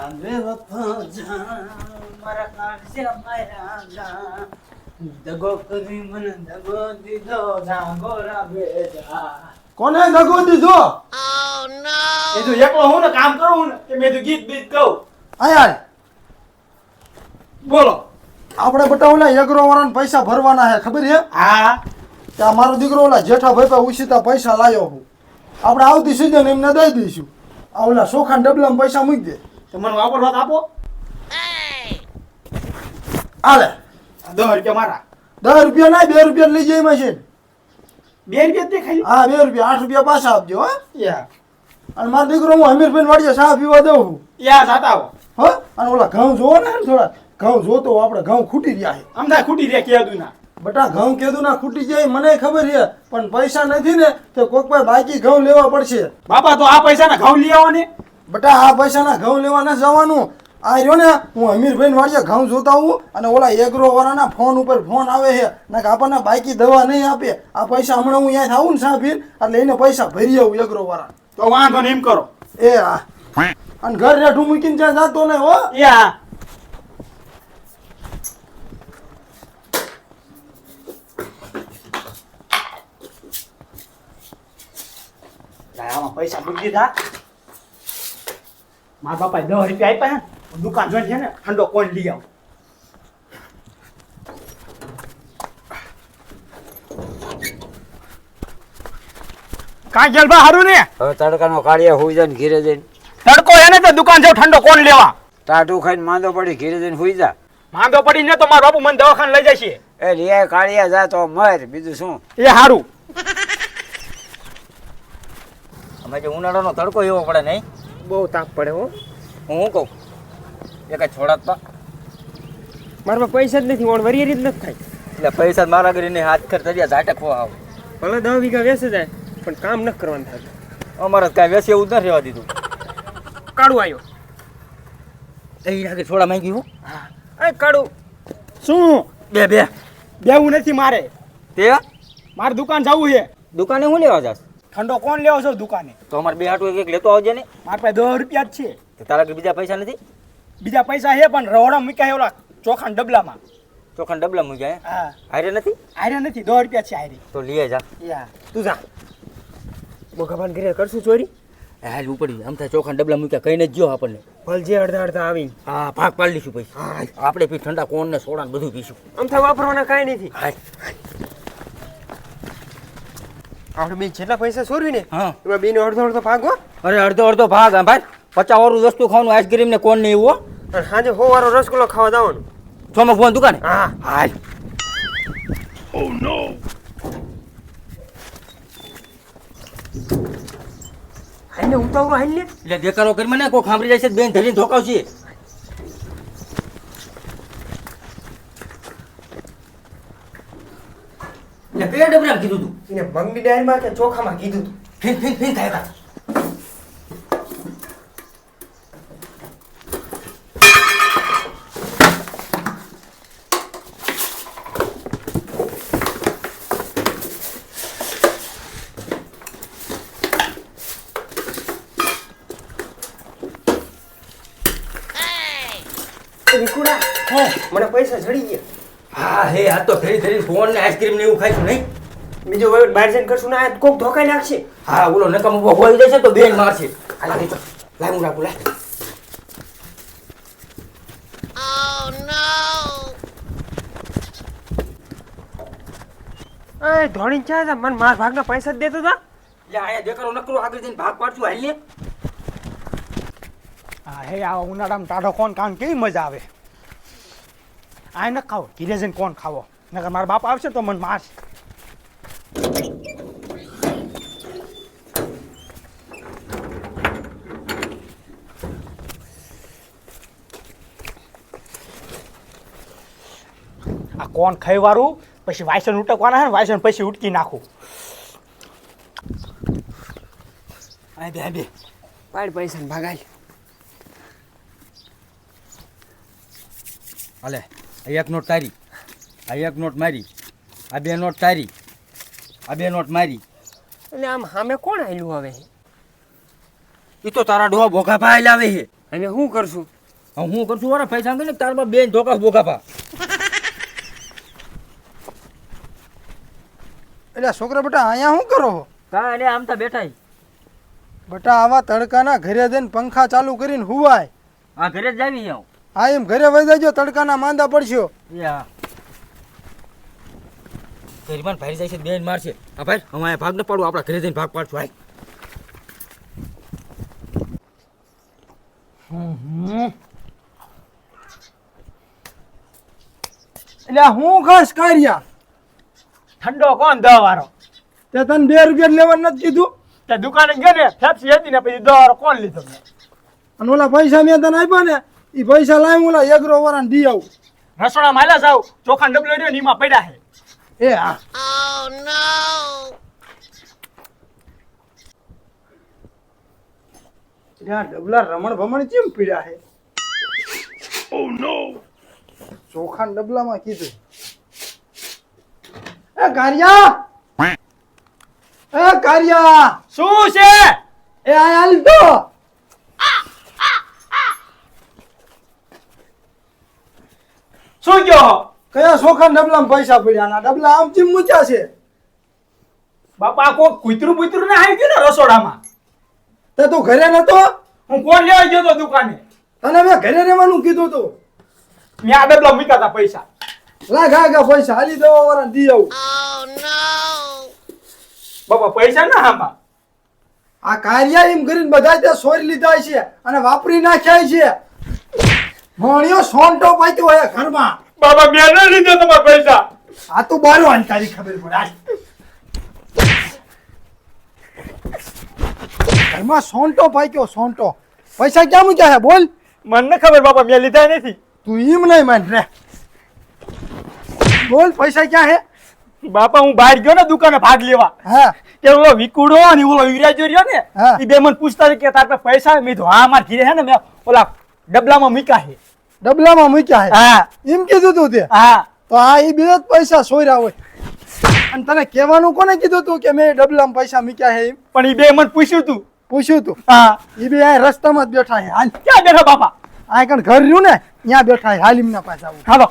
આવે વફા મારા કાળજે મારા જા દગો કરી મને દગો દીધો જાગો રાબે જા. કોને દગો દીધો? એ તો એકલો હું ને કામ કરું ને કે મેં તો ગીત બીત કહું. યાર બોલો. આપણે બટા ઓલા એગ્રો વાળાને પૈસા ભરવાના છે ખબર છે? હા. કે મારો દીકરો ઓલા જેઠા ભાઈ પાસે ઉછીતા પૈસા લાવ્યો હું. આપણે આવતી સીઝન એમને દઈ દઈશું. આ ઓલા સોખાન ડબલામાં પૈસા મૂકી દે. તો મને વાપરવા આપો. હાલે. દસ રૂપિયા મારા. દસ રૂપિયા ના બે રૂપિયા લઈ જાય મશીન બે રૂપિયા તે ખાલી? હા બે રૂપિયા. આઠ રૂપિયા પાછા આપજો હા. યા. અને મારો દીકરો હું હમીરભાઈ વાળીએ ચા પીવા દઉં છું. યા સાતા આવો. હો? અને ઓલા ઘઉં જોવો ને થોડા. ઘઉં જોતો આપણે ઘઉં ખૂટી રહ્યા છે. અમદાવાદ ખૂટી રહ્યા કહેતું ના બટા ઘઉં કીધું ના ખૂટી જાય મને ખબર છે. પણ પૈસા નથી ને તો કોક પાસે બાકી ઘઉં લેવા પડશે. બાપા તો આ પૈસા ના ઘઉં લઈ આવો ને. બટા આ પૈસાના ઘઉં લેવાના જવાનું. આ રહ્યો ને હું અમીરભાઈ વાળીએ ઘઉં જોતા હું અને ઓલા એગ્રો વાળાના ફોન ઉપર ફોન આવે છે. ને કે આપણને બાકી દવા નહીં આપે. આ પૈસા હમણાં હું અહીંયા આવું ને સાફીર એટલે એને પૈસા ભરી આવું એગ્રો વાળા તો વાંધો ને એમ કરો. એ હા અને ઘર રેઠું મૂકીને જ્યાં જાતો ને હો. આમાં પૈસા બુદ્ધિ દીધા? મારા બાપાએ દસ રૂપિયા આપ્યા હે ને દુકાન જોઈ છે ને ઠંડો કોણ લઈ આવું. કાં ગેલ બા હારું ને? હવે તડકાનો કાળિયા હોઈ જાય ને ઘીરે જઈને. તડકો એને તો દુકાન જાવ ઠંડો કોણ લેવા? ટાટું ખાઈને માંદો પડી ઘીરે જઈને હોઈ જા. માંદો પડી ને તો મારો બાપુ મને દવાખાને લઈ જશે એ લે કાળિયા જા તો મર બીજું શું? એ હારું. અમે જે ઉનાળાનો તડકો એવો પડે નહીં? બહુ તાપ પડે હો. હું કહું? એ કાંઈ છોડાત મારા પૈસા જ નથી ઓણ વરિયરી જ નથી થાય એટલે પૈસા મારા કરીને હાથ ખર તરિયા ઝાટે ખો આવ. ભલે દસ વીઘા વેસે જાય પણ કામ ન કરવાનું થાય. અમારે કાંઈ વેસી એવું ન રહેવા દીધું. કાળું આવ્યો એ નાખી છોડા માંગી હું. એ કાળું. શું? બે બે. બેવું નથી મારે. તે? મારે દુકાન જવું છે. દુકાને હું લેવા જાસ ઠંડો કોણ લેવો છો દુકાને? તો અમારે બે હાટું એક એક લેતો આવજે ને. મારા પાસે દસ રૂપિયા જ છે. તો તારા કે બીજા પૈસા નથી? બીજા પૈસા છે પણ રવડા મૂક્યા ઓલા ચોખાના ડબલામાં. ચોખાના ડબલા મૂક્યા હે હા. હારે નથી? આર્યા નથી દસ રૂપિયા છે આરી તો લઈએ જા. યા. તું જા. ભગવાન ઘરે કરશું ચોરી? એ હાલ ઉપડી આમ થાય ચોખાના ડબલા મૂક્યા કઈ જ જો આપણને. ભલ જે અડધા અડધા આવી હા ભાગ પાડી લઈશું પૈસા આપણે પી ઠંડા કોણ ને સોડા ને બધું પીશું. આમ થાય વાપરવાના કાંઈ નથી. હાલ આપણે બેન જેટલા પૈસા ચોરવી ને એમાં બેનો અડધો અડધો ભાગ હો. અરે અડધો અડધો ભાગ આ ભાઈ. પચાસ વાળું વસ્તુ ખાવાનું આઈસ્ક્રીમ ને કોણ નહીં એવું હો. અને સાંજે હો વાળો રસગુલ્લો ખાવા જવાનું. ચોમક ફોન દુકાને? હા. હાલ. હાઈને ઉતાવળો હાઈ લે એટલે દેખાડો કરી મને કોઈ ખાંભરી જાય છે બેન ધરીને ધોકાવશે. કયા ડબરામાં કીધું તું. એને બંગડી ડાયરમાં કે ચોખામાં કીધું તું? ફીન ફીન ફીન થાય તા. મને પૈસા જડી ગયા. હા હે આ તો ધરી ધરી ફોન ને આઈસ્ક્રીમ ને એવું ખાઈશું નહીં? બીજો વહીવટ બહાર જઈને કરશું ના કોક ધોકાઈ નાખશે. હા ઓલો નકમ ઊભો હોય જશે તો બેન મારશે. હાલ હાલ ચાલ. લાય હું રાખું લાય. એ ધોણી ચા જા? મને માર ભાગના પૈસા જ દેતો તા. લે આયા દેકરો નકરો આગળ જઈને ભાગ પાડશું હાલ ને હા હે આ ઉનાળામાં ટાઢો કોણ કામ કેવી મજા આવે? આ ન ખાવો ઘીરે જઈને કોણ ખાવો? નકર મારા બાપ આવશે તો મને માસ આ કોણ ખાઈ વાળું પછી વાયસન ઉટકવાના હે ને વાયસન પછી ઉટકી નાખું. આ બે બે પાડ પૈસા ભાગાય. હાલે. આ એક નોટ તારી. આ એક નોટ મારી. આ બે નોટ તારી. આ બે નોટ મારી. એટલે આમ સામે કોણ આવેલું હવે? એ તો તારા ડોહા ભોગા ભાઈ લાવે છે અને શું કરશું? હું કરશું? વાળા પૈસા ને તારમાં બેન ધોકા પા. એટલે છોકરા બેટા અહીંયા શું કરો કા એટલે આમ તો બેઠા. બેટા આવા તડકાના ઘરે જઈને પંખા ચાલુ કરીને હુવાય. આ ઘરે જ આવી આવું હા એમ ઘરે વહી જજો તડકાના માંદા પડશો. ગરીબાન ભાઈ જાય છે બેન મારશે હા ભાઈ અમારે ભાગ ન પાડું આપણા ઘરે જઈને ભાગ પાડશું ભાઈ એટલે હું ખાસ કાર્યા ઠંડો કોણ દવા વાળો તે તને બે રૂપિયા લેવા નથી કીધું તે દુકાને ગયો ને ફેફસી હતી ને પછી દવા વાળો કોણ લીધો? અને ઓલા પૈસા મેં તને આપ્યા ને એ પૈસા લાવી ઓલા એગ્રો વરાન દી આવું. રસોડા માલા જાવ ચોખા ડબલો રહ્યો નીમાં પડ્યા હે એ હા. ઓ નો ત્યાં ડબલા રમણ ભમણ કેમ પીડ્યા છે? ચોખા ડબલામાં કીધું. એ કારિયા! એ કારિયા! શું છે? એ આ હાલ તો શું કયો કયા સોખા ડબલામાં પૈસા પડ્યા ના ડબલા આમ ચીમ મૂક્યા છે? બાપા કોક કૂતરું બુતરું ને આવી ગયું ને રસોડામાં? તે તું ઘરે નતો? હું કોણ લેવા ગયો તો દુકાને? તને મેં ઘરે રહેવાનું કીધું તું. મેં આ ડબલા મૂક્યા હતા પૈસા. લાગ આગા પૈસા હાલી દવા વાળાને દી આવું. બાપા પૈસા ના આમાં? આ કાર્ય એમ કરીને બધા ત્યાં સોરી લીધા છે અને વાપરી નાખ્યા છે. ભણ્યો સોંટો પાતી હોય ઘરમાં. બાબા મેં ન લીધો તમારા પૈસા. આ તો બારો આની તારી ખબર પડે. ઘરમાં સોંટો પાક્યો સોંટો પૈસા ક્યાં મૂક્યા છે? બોલ. મને ખબર બાપા મેં લીધા નથી. તું એમ નહીં માન રે. બોલ પૈસા ક્યાં હે બાપા હું બહાર ગયો ને દુકાને ભાગ લેવા. હા. કે ઓલો વિકુડો અને ઓલો વિરાજો રહ્યો ને હા. એ બે મને પૂછતા કે તાર પાસે પૈસા હે? મેં કીધું હા માર ઘીરે હે ને મેં ઓલા ડબલામાં મૂક્યા છે. ડબલામાં મૂક્યા હે. હા. એમ કીધું તું તે. હા. તો આ એ બે જ પૈસા સોર્યા હોય. અને તને કહેવાનું કોને કીધું તું કે મેં ડબલામાં પૈસા મૂક્યા હે એમ? પણ એ બે મને પૂછ્યું તું. પૂછ્યું તું. હા. એ બે આ રસ્તામાં જ બેઠા હે. હાલ. ક્યાં બેઠા બાપા? આ કણ ઘર રહ્યું ને ત્યાં બેઠા હે. હાલ એમના પાસે આવું. હાલો.